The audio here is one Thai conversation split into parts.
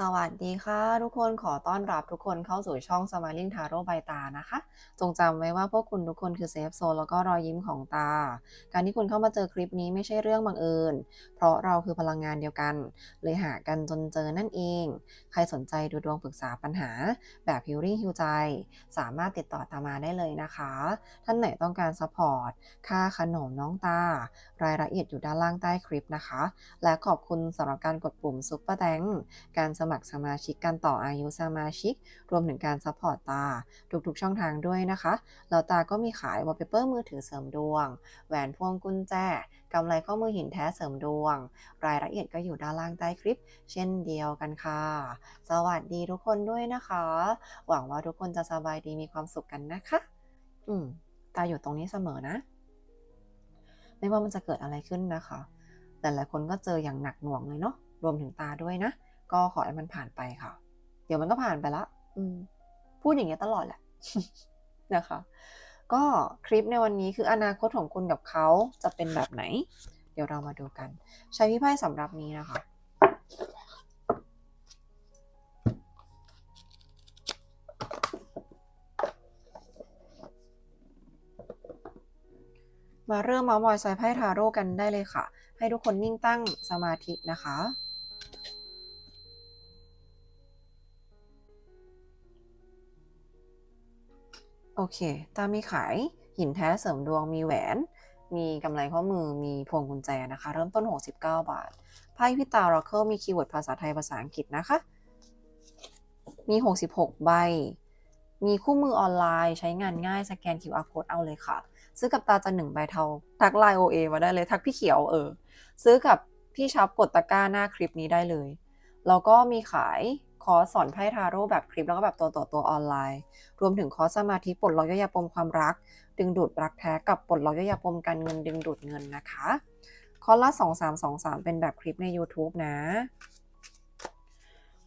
สวัสดีค่ะ ทุกคนขอต้อนรับทุกคนเข้าสู่ช่อง Smiling Tarot ใบตานะคะ จงจำไว้ว่าพวกคุณทุกคนคือเซฟโซนแล้วก็รอยยิ้มของตา การที่คุณเข้ามาเจอคลิปนี้ไม่ใช่เรื่องบังเอิญ เพราะเราคือพลังงานเดียวกัน เลยหากันจนเจอนั่นเอง ใครสนใจดูดวงปรึกษาปัญหา แบบฮิลลิ่งฮิวใจ สามารถติดต่อตามาได้เลยนะคะ ท่านไหนต้องการซัพพอร์ต ค่าขนมน้องตา รายละเอียดอยู่ด้านล่างใต้คลิปนะคะ และขอบคุณสำหรับการกดปุ่มซุปเปอร์แตงการสมัครสมาชิกการต่ออายุสมาชิก รวมถึงการซัพพอร์ตตา ทุกๆช่องทางด้วยนะคะแล้วตาก็มีขายวอลเปเปอร์มือถือเสริมดวง แหวนพวงกุญแจกำไรข้อมือหินแท้เสริมดวง รายละเอียดก็อยู่ด้านล่างใต้คลิป เช่นเดียวกันค่ะ สวัสดีทุกคนด้วยนะคะ หวังว่าทุกคนจะสบายดีมีความสุขกันนะคะ อืมตาอยู่ตรงนี้เสมอนะ ไม่ว่ามันจะเกิดอะไรขึ้นนะคะแต่หลายคนก็เจออย่างหนักหน่วงเลยเนาะรวมถึงตาด้วยนะ ก็ขอให้มันผ่านไปค่ะ เดี๋ยวมันก็ผ่านไปละ อืม พูดอย่างเงี้ยตลอดแหละ นะคะ ก็คลิปในวันนี้คืออนาคตของคุณกับเขาจะเป็นแบบไหน เดี๋ยวเรามาดูกัน ใช้พี่ไพ่สำหรับนี้นะคะมาเริ่มมามอยไซไพ่ทาโร่กันได้เลยค่ะ ให้ทุกคนนิ่งตั้งสมาธินะคะ โอเค ตามีขายหินแท้เสริมดวงมีแหวน มีกำไรข้อมือมีพวงกุญแจนะคะ เริ่มต้น 69 บาท ไพ่พิตา r ร c เคิลมีคีย์เวิร์ดภาษาไทยภาษาอังกฤษนะคะ มี 66 ใบ มีคู่มือออนไลน์ ใช้งานง่ายสแกน QR code เอาเลยค่ะ ซื้อกับตาจะหนึ่งใบเทา ทักไลน์ OA มาได้เลย ทักพี่เขียวเออ ซื้อกับพี่ชับกดตะกร้าหน้าคลิปนี้ได้เลย แล้วก็มีขาย คอร์สสอนไพ่ทาโร่แบบคลิปแล้วก็แบบตัวต่อตัวออนไลน์ รวมถึงคอร์สสมาธิปลดล็อกยยาปมความรัก ดึงดูดรักแท้กับปลดล็อกยยาปมการเงินดึงดูดเงินนะคะ คอร์สละ 2323 เป็นแบบคลิปใน YouTube นะ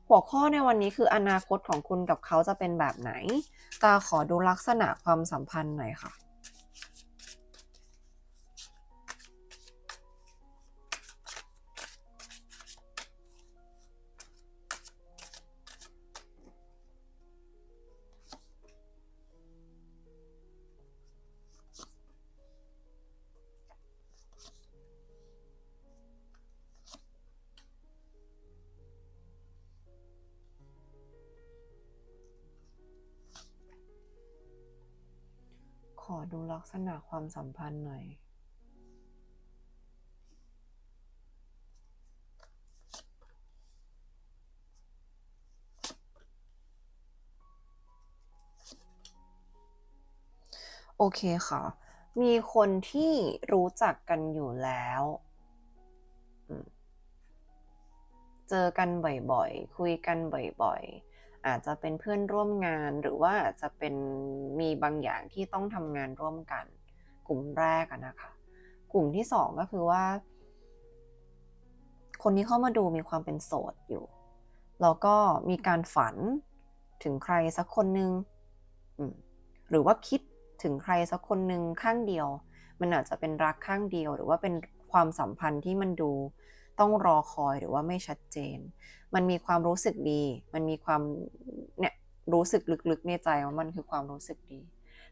หัวข้อในวันนี้คืออนาคตของคุณกับเขาจะเป็นแบบไหน ตาขอดูลักษณะความสัมพันธ์หน่อยค่ะ ดูลักษณะความสัมพันธ์หน่อย โอเคค่ะ มีคนที่รู้จักกันอยู่แล้ว เจอกันบ่อยๆ คุยกันบ่อยๆ อาจจะเป็นเพื่อนร่วมงานหรือว่าอาจจะเป็นมีบางอย่างที่ต้องทำงานร่วมกัน กลุ่มแรกนะคะ กลุ่มที่สองก็คือว่า คนที่เข้ามาดูมีความเป็นโสดอยู่ แล้วก็มีการฝันถึงใครสักคนหนึ่งหรือว่าคิดถึงใครสักคนหนึ่งข้างเดียว มันอาจจะเป็นรักข้างเดียว หรือว่าเป็นความสัมพันธ์ที่มันดู ต้องรอคอยหรือว่าไม่ชัดเจน มันมีความรู้สึกดี มันมีความเนี่ยรู้สึกลึกๆในใจว่ามันคือความรู้สึกดี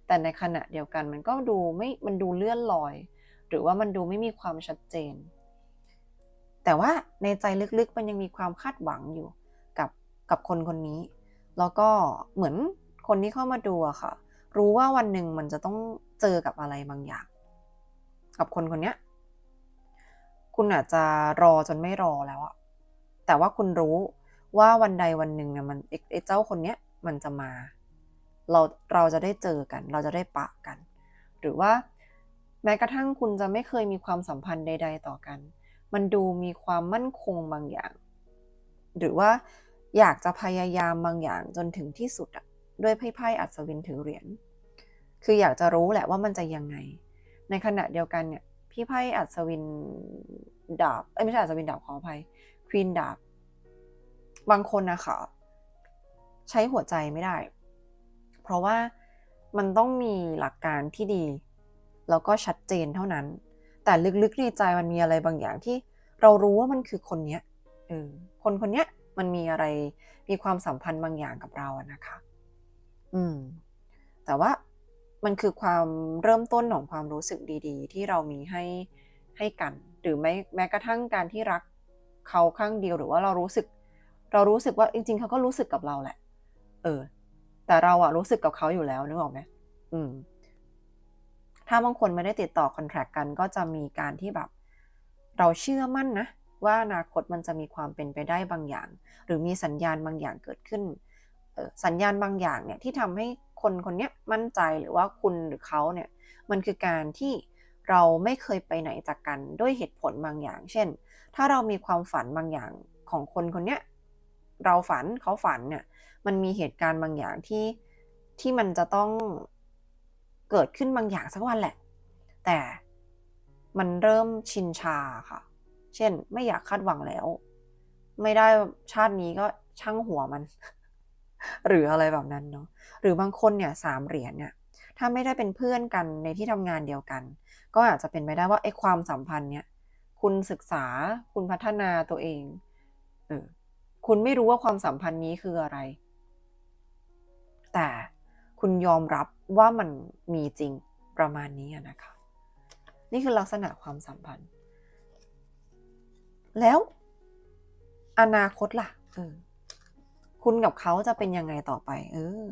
แต่ในขณะเดียวกันมันก็ดูไม่มันดูเลื่อนลอย หรือว่ามันดูไม่มีความชัดเจน แต่ว่าในใจลึกๆมันยังมีความคาดหวังอยู่กับกับคนคนนี้ แล้วก็เหมือนคนที่เข้ามาดูอะค่ะ รู้ว่าวันหนึ่งมันจะต้องเจอกับอะไรบางอย่าง กับคนคนนี้ คุณอาจจะรอจนไม่รอแล้วอะแต่ว่าคุณรู้ว่าวันใดวันหนึ่งเนี่ยมันไอ้เจ้าคนเนี้ยมันจะมา เราเราจะได้เจอกัน เราจะได้ปะกัน หรือว่าแม้กระทั่งคุณจะไม่เคยมีความสัมพันธ์ใด ๆ ต่อกัน มันดูมีความมั่นคงบางอย่าง หรือว่าอยากจะพยายามบางอย่างจนถึงที่สุดอะด้วยไพ่ไพ่อัศวินถือเหรียญ คืออยากจะรู้แหละว่ามันจะยังไง ในขณะเดียวกันเนี่ย พี่ไพ่อัศวินดาบเอ้ยไม่ใช่อัศวินดาบขออภัยควีนดาบ บางคนนะคะใช้หัวใจไม่ได้ เพราะว่ามันต้องมีหลักการที่ดี แล้วก็ชัดเจนเท่านั้น แต่ลึกๆในใจมันมีอะไรบางอย่างที่เรารู้ว่ามันคือคนเนี้ยเออคนคนเนี้ยมันมีอะไรมีความสัมพันธ์บางอย่างกับเราอะนะคะ อืม แต่ว่า มันคือความเริ่มต้นของความรู้สึกดีๆ ที่เรามีให้ให้กัน หรือแม้แม้กระทั่งการที่รักเขาข้างเดียวหรือว่าเรารู้สึก เรารู้สึกว่าจริง ๆ เขาก็รู้สึกกับเราแหละ เออ แต่เราอะรู้สึกกับเขาอยู่แล้วนึกออกไหมอืม ถ้าบางคนไม่ได้ติดต่อคอนแทรคกันก็จะมีการที่แบบ เราเชื่อมั่นนะว่าอนาคตมันจะมีความเป็นไปได้บางอย่าง หรือมีสัญญาณบางอย่างเกิดขึ้นเออสัญญาณบางอย่างเนี่ยที่ทำให้ คนคนนี้มั่นใจหรือว่าคุณหรือเขาเนี่ยมันคือการที่เราไม่เคยไปไหนจากกันด้วยเหตุผลบางอย่าง เช่น ถ้าเรามีความฝันบางอย่างของคนคนนี้เราฝันเขาฝันเนี่ยมันมีเหตุการณ์บางอย่างที่ที่มันจะต้องเกิดขึ้นบางอย่างสักวันแหละ แต่มันเริ่มชินชาค่ะ เช่น ไม่อยากคาดหวังแล้ว ไม่ได้ชาตินี้ก็ช่างหัวมัน หรืออะไรแบบนั้นเนาะหรือบางคนเนี่ยสามเหรียญเนี่ยถ้าไม่ได้เป็นเพื่อนกันในที่ทำงานเดียวกัน ก็อาจจะเป็นไปได้ว่าไอ้ความสัมพันธ์เนี่ยคุณศึกษาคุณพัฒนาตัวเองเออคุณไม่รู้ว่าความสัมพันธ์นี้คืออะไร แต่คุณยอมรับว่ามันมีจริงประมาณนี้นะคะ นี่คือลักษณะความสัมพันธ์ แล้วอนาคตล่ะเออ คุณกับเขาจะเป็นยังไงต่อไป เออ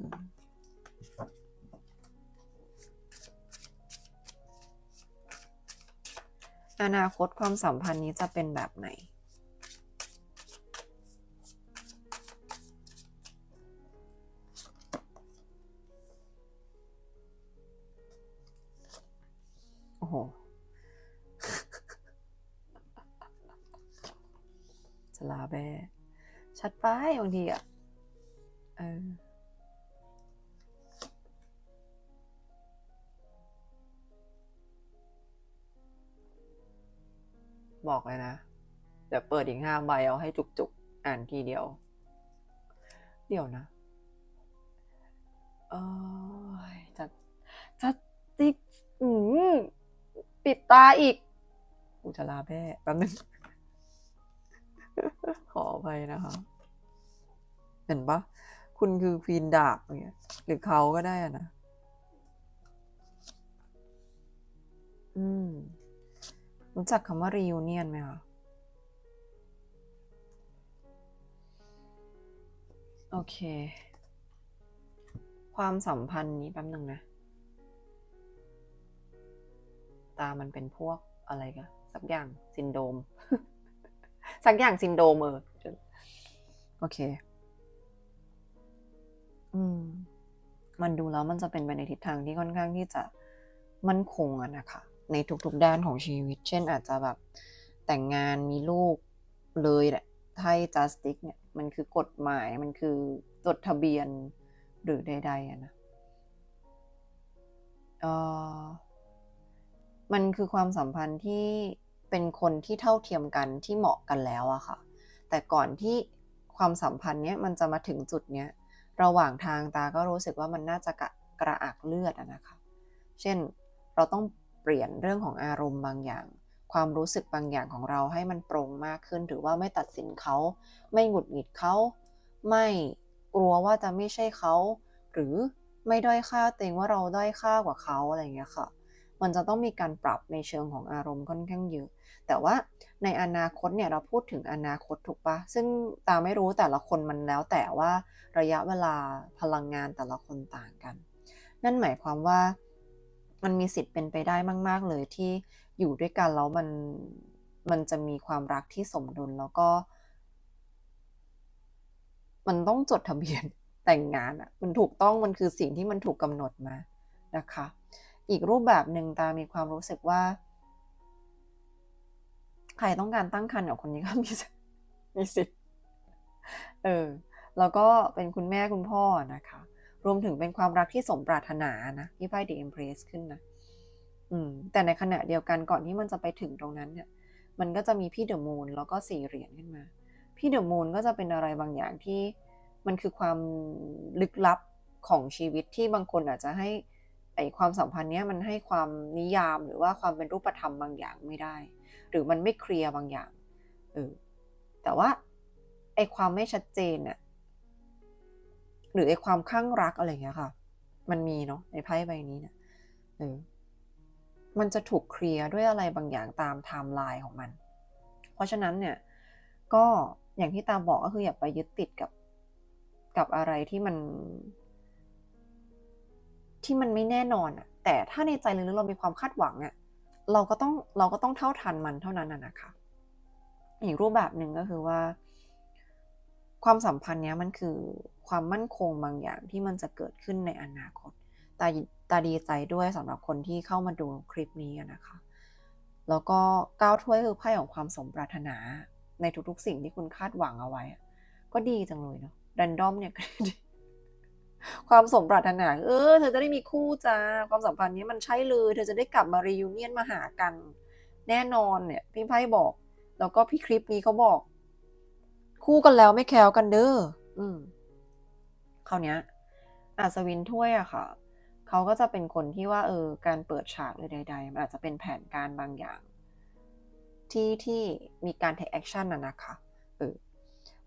อนาคตความสัมพันธ์นี้จะเป็นแบบไหน โอ้โห จะลาแบชัดไปบางทีอะ เออบอกเลยนะเดี๋ยวเปิดอีกห้าใบเอาให้จุกๆ อ่านทีเดียว เดี๋ยวนะเออจะจะจิกอืมปิดตาอีก กูจะลาแม่แป๊บนึง ขออภัยนะคะ เห็นปะ คุณคือควีนดาบอย่างเงี้ยหรือเขาก็ได้อะนะ อืม รู้จักคำว่า reunion ไหมคะโอเค ความสัมพันธ์นี้แป๊บหนึ่งนะ ตามันเป็นพวกอะไรกันสักอย่างซินโดม สักอย่างซินโดมเออ โอเค อืม มันดูแล้วมันจะเป็นไปในทิศทางที่ค่อนข้างที่จะมั่นคงอะนะคะ ในทุกๆด้านของชีวิต เช่นอาจจะแบบแต่งงานมีลูกเลยแหละไทย justice เนี่ย มันคือกฎหมายมันคือจดทะเบียนหรือใดๆอะนะเออมันคือความสัมพันธ์ที่เป็นคนที่เท่าเทียมกันที่เหมาะกันแล้วอะค่ะ แต่ก่อนที่ความสัมพันธ์เนี้ยมันจะมาถึงจุดเนี้ย ระหว่างทางตาก็รู้สึกว่ามันน่าจะกระกระอักเลือดนะคะ เช่นเราต้องเปลี่ยนเรื่องของอารมณ์บางอย่าง ความรู้สึกบางอย่างของเราให้มันโปร่งมากขึ้น หรือว่าไม่ตัดสินเขา ไม่หงุดหงิดเขา ไม่กลัวว่าจะไม่ใช่เขา หรือไม่ด้อยค่าตัวเองว่าเราด้อยค่ากว่าเขาอะไรอย่างเงี้ยค่ะ มันจะต้องมีการปรับในเชิงของอารมณ์ค่อนข้างเยอะ แต่ว่าในอนาคตเนี่ยเราพูดถึงอนาคตถูกปะซึ่งตาไม่รู้แต่ละคนมันแล้วแต่ว่าระยะเวลาพลังงานแต่ละคนต่างกัน นั่นหมายความว่ามันมีสิทธิ์เป็นไปได้มาก ๆ เลยที่อยู่ด้วยกันแล้วมันมันจะมีความรักที่สมดุลแล้วก็ มันต้องจดทะเบียนแต่งงานอะ่ะ มันถูกต้องมันคือสิ่งที่มันถูกกำหนดมานะคะ อีกรูปแบบหนึ่งตามีความรู้สึกว่า ใครต้องการตั้งครรภ์กับคนนี้ก็มีสิทธิ์มีสิทธิ์เออแล้วก็เป็นคุณแม่คุณพ่อนะคะ รวมถึงเป็นความรักที่สมปรารถนานะที่ไพ่ The Empress ขึ้นนะอืมแต่ในขณะเดียวกันก่อนที่มันจะไปถึงตรงนั้นเนี่ย มันก็จะมีพี่เดอะมูนแล้วก็สี่เหรียญขึ้นมา พี่เดอะมูนก็จะเป็นอะไรบางอย่างที่มันคือความลึกลับของชีวิตที่บางคนอาจจะให้ ความสัมพันธ์เนี้ยมันให้ความนิยามหรือว่าความเป็นรูปธรรมบางอย่างไม่ได้ หรือมันไม่เคลียร์บางอย่างเออแต่ว่าไอความไม่ชัดเจนเนี่ยหรือไอความข้างรักอะไรอย่างเงี้ยค่ะ มันมีเนาะในไพ่ใบนี้เนี่ยเออมันจะถูกเคลียร์ด้วยอะไรบางอย่างตามไทม์ไลน์ของมัน เพราะฉะนั้นเนี่ยก็อย่างที่ตาบอกก็คืออย่าไปยึดติดกับกับอะไรที่มัน ที่มันไม่แน่นอนอะแต่ถ้าในใจลึกๆเรามีความคาดหวังอะเราก็ต้องเราก็ต้องเท่าทันมันเท่านั้นนะคะ อีกรูปแบบหนึ่งก็คือว่า ความสัมพันธ์เนี้ยมันคือความมั่นคงบางอย่างที่มันจะเกิดขึ้นในอนาคตตาตาดีใจด้วยสำหรับคนที่เข้ามาดูคลิปนี้นะคะ แล้วก็ก้าวถ้วยคือไพ่ของความสมปรารถนา ในทุกๆ สิ่งที่คุณคาดหวังเอาไว้ ก็ดีจังเลยเนาะดันดอมเนี่ย ความสมปรารถนาเออ เธอจะได้มีคู่จ้าความสัมพันธ์นี้มันใช่เลย เธอจะได้กลับมารียูเนียนมาหากัน แน่นอนเนี่ยพี่ไพ่บอก แล้วก็พี่คลิปนี้เขาบอก คู่กันแล้วไม่แคล้วกันเด้ออืมคราวเนี้ยอาสวินถ้วยอะค่ะเขาก็จะเป็นคนที่ว่าเออการเปิดฉากหรือใด ๆ มันอาจจะเป็นแผนการบางอย่าง ที่ที่มีการ take action น่ะนะคะเออ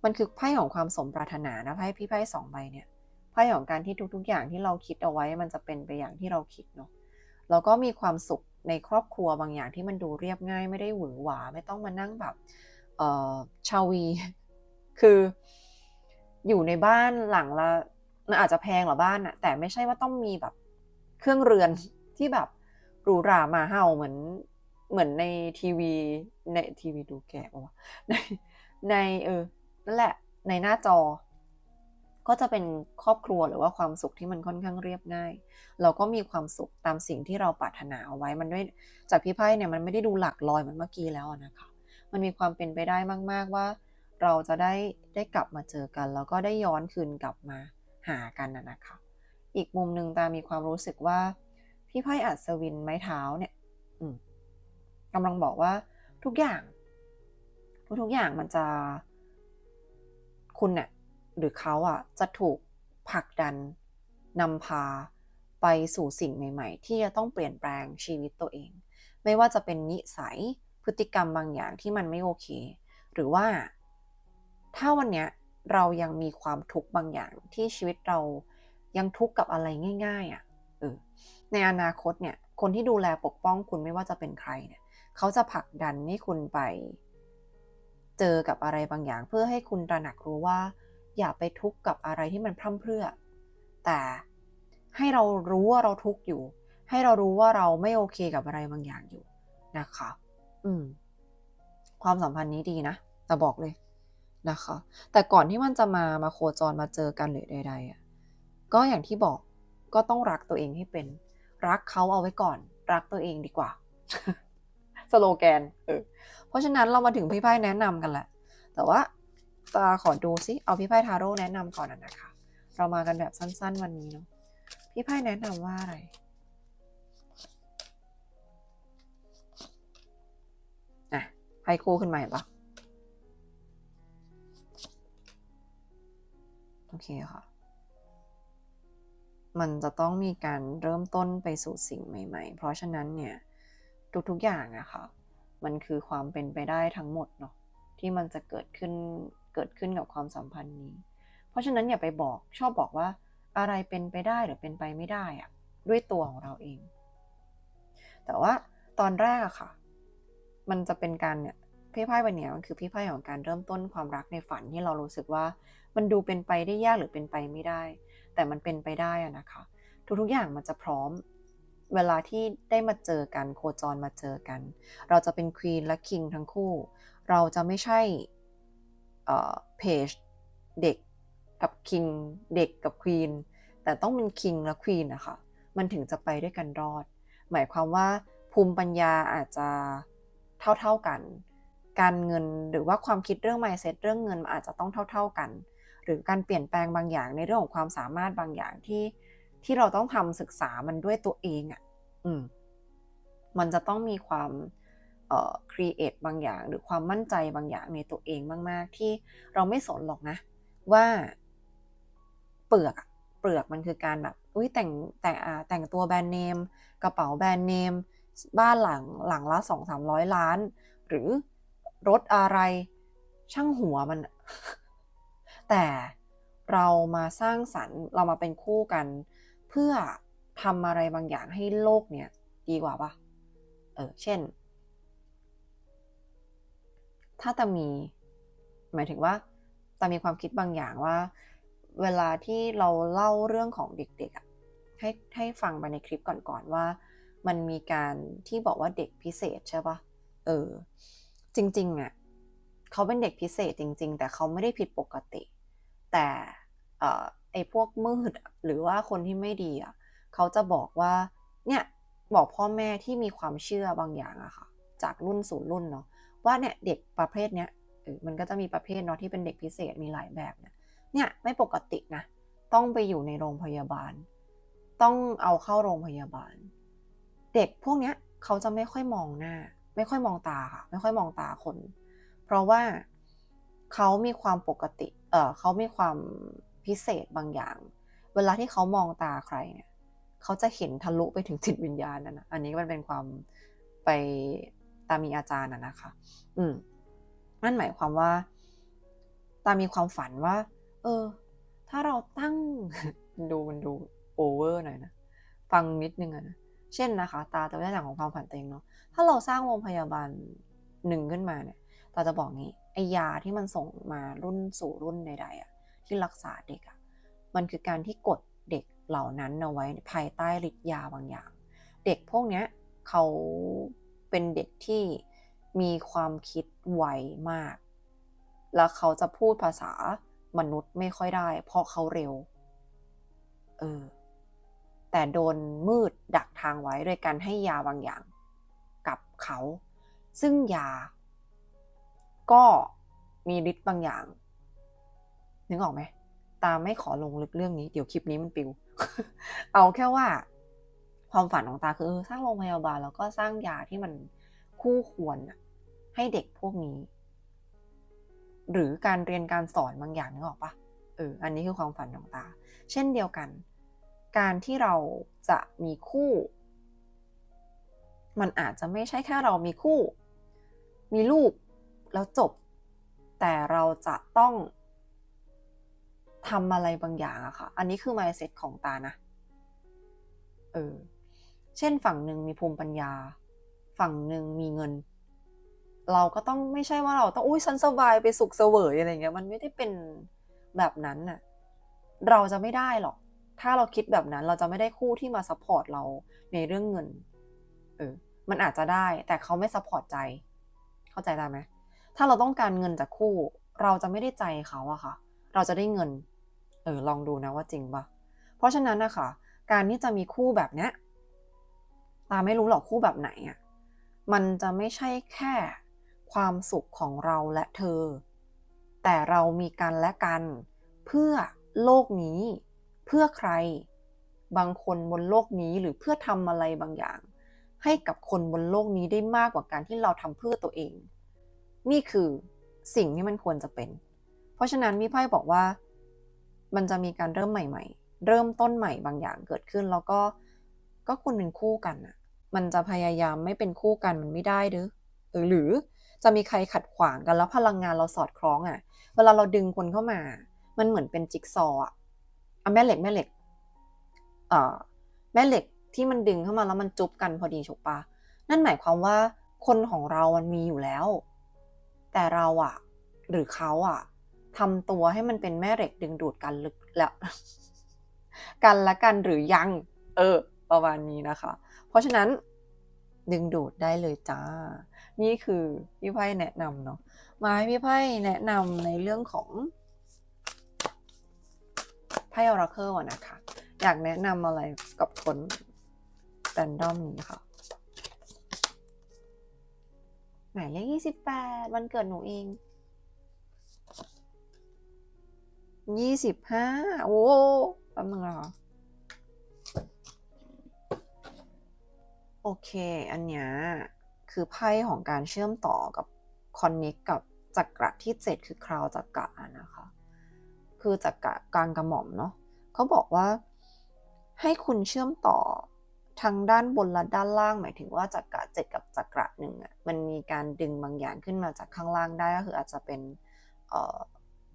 มันคือไพ่ของความสมปรารถนานะไพ่พี่ไพ่สองใบเนี่ย ไพ่ของการที่ทุก ๆ อย่างที่เราคิดเอาไว้ มันจะเป็นไปอย่างที่เราคิดเนาะแล้วก็มีความสุขในครอบครัวบางอย่างที่มันดูเรียบง่าย ไม่ได้หวือหวา ไม่ต้องมานั่งแบบเออชาวี คืออยู่ในบ้านหลังละมันอาจจะแพงหรอบ้านอะแต่ไม่ใช่ว่าต้องมีแบบเครื่องเรือนที่แบบหรูหรามาเห่าเหมือนเหมือนในทีวีในทีวีดูแก่ปะวะในในเออนั่นแหละในหน้าจอ ก็จะเป็นครอบครัวหรือว่าความสุขที่มันค่อนข้างเรียบง่าย เราก็มีความสุขตามสิ่งที่เราปรารถนาเอาไว้มันด้วยจากพี่ไพ่เนี่ยมันไม่ได้ดูหลักลอยเหมือนเมื่อกี้แล้วนะคะ มันมีความเป็นไปได้มาก ๆว่า เราจะได้ได้กลับมาเจอกัน แล้วก็ได้ย้อนคืนกลับมาหากันนะนะคะ อีกมุมหนึ่งตามีความรู้สึกว่า พี่ไพ่อัศวินไม้เท้าเนี่ยกำลังบอกว่าทุกอย่างทุกๆอย่างมันจะคุณเนี่ย หรือเขาอะจะถูกผลักดันนำพาไปสู่สิ่งใหม่ ๆ ที่จะต้องเปลี่ยนแปลงชีวิตตัวเอง ไม่ว่าจะเป็นนิสัยพฤติกรรมบางอย่างที่มันไม่โอเค หรือว่า ถ้าวันเนี้ยเรายังมีความทุกข์บางอย่างที่ชีวิตเรายังทุกข์กับอะไรง่ายๆอะเออในอนาคตเนี่ย คนที่ดูแลปกป้องคุณไม่ว่าจะเป็นใครเนี่ย เขาจะผลักดันให้คุณไป เจอกับอะไรบางอย่าง เพื่อให้คุณตระหนักรู้ว่า อย่าไปทุกข์กับอะไรที่มันพร่ำเพรื่อ แต่ให้เรารู้ว่าเราทุกข์อยู่ ให้เรารู้ว่าเราไม่โอเคกับอะไรบางอย่างอยู่นะคะ อืม ความสัมพันธ์นี้ดีนะ แต่บอกเลยนะคะ แต่ก่อนที่มันจะมามาโคจรมาเจอกันหรือใดๆอะก็อย่างที่บอกก็ต้องรักตัวเองให้เป็น รักเขาเอาไว้ก่อน รักตัวเองดีกว่า สโลแกน เออ เพราะฉะนั้นเรามาถึงพี่พ่แนะนำกันแหละ แต่ว่า ตาขอดูซิเอาพี่ไพ่ทาโร่แนะนำก่อนนะคะ เรามากันแบบสั้น ๆ วันนี้เนาะพี่ไพ่แนะนำว่าอะไรอะไพ่คู่ขึ้นมาเห็นปะโอเคค่ะ มันจะต้องมีการเริ่มต้นไปสู่สิ่งใหม่ ๆ เพราะฉะนั้นเนี่ย ทุก ๆ อย่างอะค่ะ มันคือความเป็นไปได้ทั้งหมดเนาะที่มันจะเกิดขึ้น เกิดขึ้นกับความสัมพันธ์นี้ เพราะฉะนั้นอย่าไปบอกชอบบอกว่าอะไรเป็นไปได้หรือเป็นไปไม่ได้อะด้วยตัวของเราเอง แต่ว่าตอนแรกอะค่ะ มันจะเป็นการเนี่ยพี่ไพ่ใบเนี้มันคือพี่ไพ่ของการเริ่มต้นความรักในฝันที่เรารู้สึกว่า มันดูเป็นไปได้ยากหรือเป็นไปไม่ได้ แต่มันเป็นไปได้อะนะคะ ทุกๆอย่างมันจะพร้อม เวลาที่ได้มาเจอกันโคจรมาเจอกัน เราจะเป็นควีนและคิงทั้งคู่ เราจะไม่ใช่ เพจเด็กกับคิงเด็กกับควีนแต่ต้องเป็นคิงและควีนนะคะมันถึงจะไปด้วยกันรอด หมายความว่าภูมิปัญญาอาจจะเท่าๆกัน การเงินหรือว่าความคิดเรื่อง mindset เรื่องเงินอาจจะต้องเท่า ๆกัน หรือการเปลี่ยนแปลงบางอย่างในเรื่องของความสามารถบางอย่างที่ที่เราต้องทำศึกษามันด้วยตัวเองอะ่ะ อืม มันจะต้องมีความ เอ่อ create บางอย่าง หรือความมั่นใจบางอย่างในตัวเองมาก ๆ ที่เราไม่สนหรอกนะ ว่าเปลือกเปลือกมันคือการแบบอุ้ยแต่งแต่งอ่าแต่งตัวแบรนด์เนม กระเป๋าแบรนด์เนม บ้านหลังหลังละสองสามร้อยล้าน หรือรถอะไรช่างหัวมัน แต่เรามาสร้างสรรค์เรามาเป็นคู่กัน เพื่อทำอะไรบางอย่างให้โลกเนี้ยดีกว่าปะเออ เช่น ถ้าตามี หมายถึงว่าตามีความคิดบางอย่างว่า เวลาที่เราเล่าเรื่องของเด็กๆอะให้ให้ฟังไปในคลิปก่อนๆว่า มันมีการที่บอกว่าเด็กพิเศษใช่ปะเออ จริงๆอะเขาเป็นเด็กพิเศษจริง ๆ แต่เขาไม่ได้ผิดปกติ แต่ไอ้พวกมืดหรือว่าคนที่ไม่ดีอะเขาจะบอกว่าเนี่ยบอกพ่อแม่ที่มีความเชื่อบางอย่างอะค่ะ จากรุ่นสู่รุ่นเนาะ ว่าเนี่ยเด็กประเภทเนี้ยมันก็จะมีประเภทเนาะที่เป็นเด็กพิเศษมีหลายแบบเนี่ยเนี่ยไม่ปกตินะ ต้องไปอยู่ในโรงพยาบาล ต้องเอาเข้าโรงพยาบาล เด็กพวกเนี้ยเขาจะไม่ค่อยมองหน้า ไม่ค่อยมองตาค่ะ ไม่ค่อยมองตาคน เพราะว่าเขามีความปกติ เออเขามีความพิเศษบางอย่าง เวลาที่เขามองตาใครเนี่ย เขาจะเห็นทะลุไปถึงจิตวิญญาณนั่นนะอันนี้มันเป็นความไป ตามีอาจารย์น่ะนะคะ อืมนั่นหมายความว่า ตามีความฝันว่า เออ ถ้าเราตั้งดูมันดูโอเวอร์หน่อยนะฟังนิดนึงอะนะเช่นนะคะ ตาจะไม่ได้อย่างของความฝันตัวเองเนาะถ้าเราสร้างโรงพยาบาลหนึ่งขึ้นมาเนี่ยตาจะบอกงี้ไอยาที่มันส่งมารุ่นสู่รุ่นใดๆอะที่รักษาเด็กอะมันคือการที่กดเด็กเหล่านั้นเอาไว้ภายใต้ฤทธิ์ยาบางอย่าง เด็กพวกเนี้ยเขา เป็นเด็กที่มีความคิดไวมาก แล้วเขาจะพูดภาษามนุษย์ไม่ค่อยได้ เพราะเขาเร็ว เออ แต่โดนมืดดักทางไว้โดยการให้ยาบางอย่าง กับเขา ซึ่งยา ก็มีฤทธิ์บางอย่าง นึกออกไหม ตามไม่ขอลงลึกเรื่องนี้ เดี๋ยวคลิปนี้มันปิว เอาแค่ว่า ความฝันของตาคือสร้างโรงพยาบาลแล้วก็สร้างยาที่มันคู่ควรให้เด็กพวกนี้ หรือการเรียนการสอนบางอย่างนึกออกปะเอออันนี้คือความฝันของตา เช่นเดียวกัน การที่เราจะมีคู่ มันอาจจะไม่ใช่แค่เรามีคู่ มีลูกแล้วจบ แต่เราจะต้องทำอะไรบางอย่างอะค่ะ อันนี้คือ mindset ของตานะ เออ เช่นฝั่งหนึ่งมีภูมิปัญญา ฝั่งหนึ่งมีเงิน เราก็ต้องไม่ใช่ว่าเราต้องอุ้ยฉันสบายไปสุขเสวยอะไรเงี้ยมันไม่ได้เป็นแบบนั้นน่ะเราจะไม่ได้หรอก ถ้าเราคิดแบบนั้นเราจะไม่ได้คู่ที่มาซัพพอร์ตเราในเรื่องเงินเออมันอาจจะได้แต่เขาไม่ซัพพอร์ตใจ เข้าใจได้ไหมถ้าเราต้องการเงินจากคู่ เราจะไม่ได้ใจเขาอะค่ะ เราจะได้เงิน เออลองดูนะว่าจริงปะเพราะฉะนั้นนะคะการที่จะมีคู่แบบเนี้ย ตาไม่รู้หรอกคู่แบบไหนอะมันจะไม่ใช่แค่ความสุขของเราและเธอ แต่เรามีกันและกัน เพื่อโลกนี้ เพื่อใคร บางคนบนโลกนี้หรือเพื่อทำอะไรบางอย่าง ให้กับคนบนโลกนี้ได้มากกว่าการที่เราทำเพื่อตัวเอง นี่คือสิ่งที่มันควรจะเป็น เพราะฉะนั้นพี่ไพ่บอกว่า มันจะมีการเริ่มใหม่ ๆ เริ่มต้นใหม่บางอย่างเกิดขึ้นแล้วก็ ก็คุณเป็นคู่กันอะมันจะพยายามไม่เป็นคู่กันมันไม่ได้เด้อหรือจะมีใครขัดขวางกันแล้วพลังงานเราสอดคล้องอะเวลาเราดึงคนเข้ามา มันเหมือนเป็นจิ๊กซอว์อะอะแม่เหล็กแม่เหล็กเอ่อแม่เหล็กที่มันดึงเข้ามาแล้วมันจุบกันพอดีถูกปะนั่นหมายความว่าคนของเรามันมีอยู่แล้ว แต่เราอะหรือเขาอะทำตัวให้มันเป็นแม่เหล็กดึงดูดกันลึกแล้ว กันละกันหรือยัง เออ ประมาณนี้นะคะ เพราะฉะนั้นดึงดูดได้เลยจ้า นี่คือพี่ไพ่แนะนำเนาะมาให้พี่ไพ่แนะนำในเรื่องของไพ่ออราเคิลนะคะ อยากแนะนำอะไรกับคนแรนดอมนี้ค่ะหมายเลขยี่สิบแปดวันเกิดหนูเองยี่สิบห้าโอ้แป๊บนึงนะคะ โอเค อันเนี้ยคือไพ่ของการเชื่อมต่อกับคอนเน c กกับจักระที่เจ็ดคือคราวจักระนะคะ คือจักระกลางกระหม่อมเนาะเขาบอกว่าให้คุณเชื่อมต่อทางด้านบนและด้านล่าง หมายถึงว่าจักระเจ็ดกับจักระหนึ่งอะ่ะมันมีการดึงบางอย่างขึ้นมาจากข้างล่างได้ก็คืออาจจะเป็นเอ่อ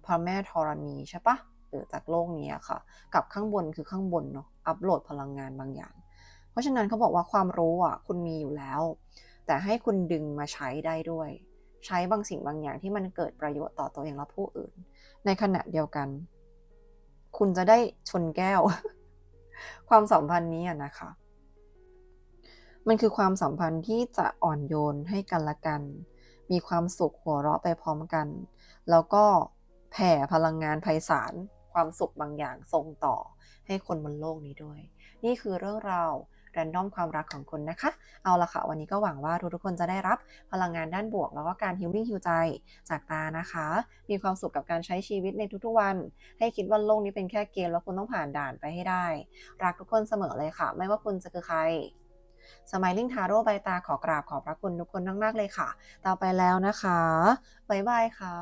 พระแม่ธรณีใช่ปะเออจากโลกนี้ค่ะ กับข้างบนคือข้างบนเนาะอัปโหลดพลังงานบางอย่าง เพราะฉะนั้นเขาบอกว่าความรู้อะคุณมีอยู่แล้ว แต่ให้คุณดึงมาใช้ได้ด้วย ใช้บางสิ่งบางอย่างที่มันเกิดประโยชน์ต่อตัวเองและผู้อื่น ในขณะเดียวกัน คุณจะได้ชนแก้ว ความสัมพันธ์นี้นะคะ มันคือความสัมพันธ์ที่จะอ่อนโยนให้กันและกัน มีความสุขหัวเราะไปพร้อมกัน แล้วก็แผ่พลังงานไพศาลความสุขบางอย่างส่งต่อให้คนบนโลกนี้ด้วย นี่คือเรื่องราว แรนดอมความรักของคุณนะคะ เอาละค่ะ วันนี้ก็หวังว่าทุกๆคนจะได้รับพลังงานด้านบวก แล้วก็การฮิลลิ่งฮิวใจจากตานะคะ มีความสุขกับการใช้ชีวิตในทุกๆวัน ให้คิดว่าโลกนี้เป็นแค่เกมแล้วคุณต้องผ่านด่านไปให้ได้ รักทุกคนเสมอเลยค่ะ ไม่ว่าคุณจะคือใครสม i ลิงทาโร่ใบตาขอกราบขอบพระคุณทุกคนมาก ๆ เลยค่ะ ต่อไปแล้วนะคะ บ๊ายบายค่ะ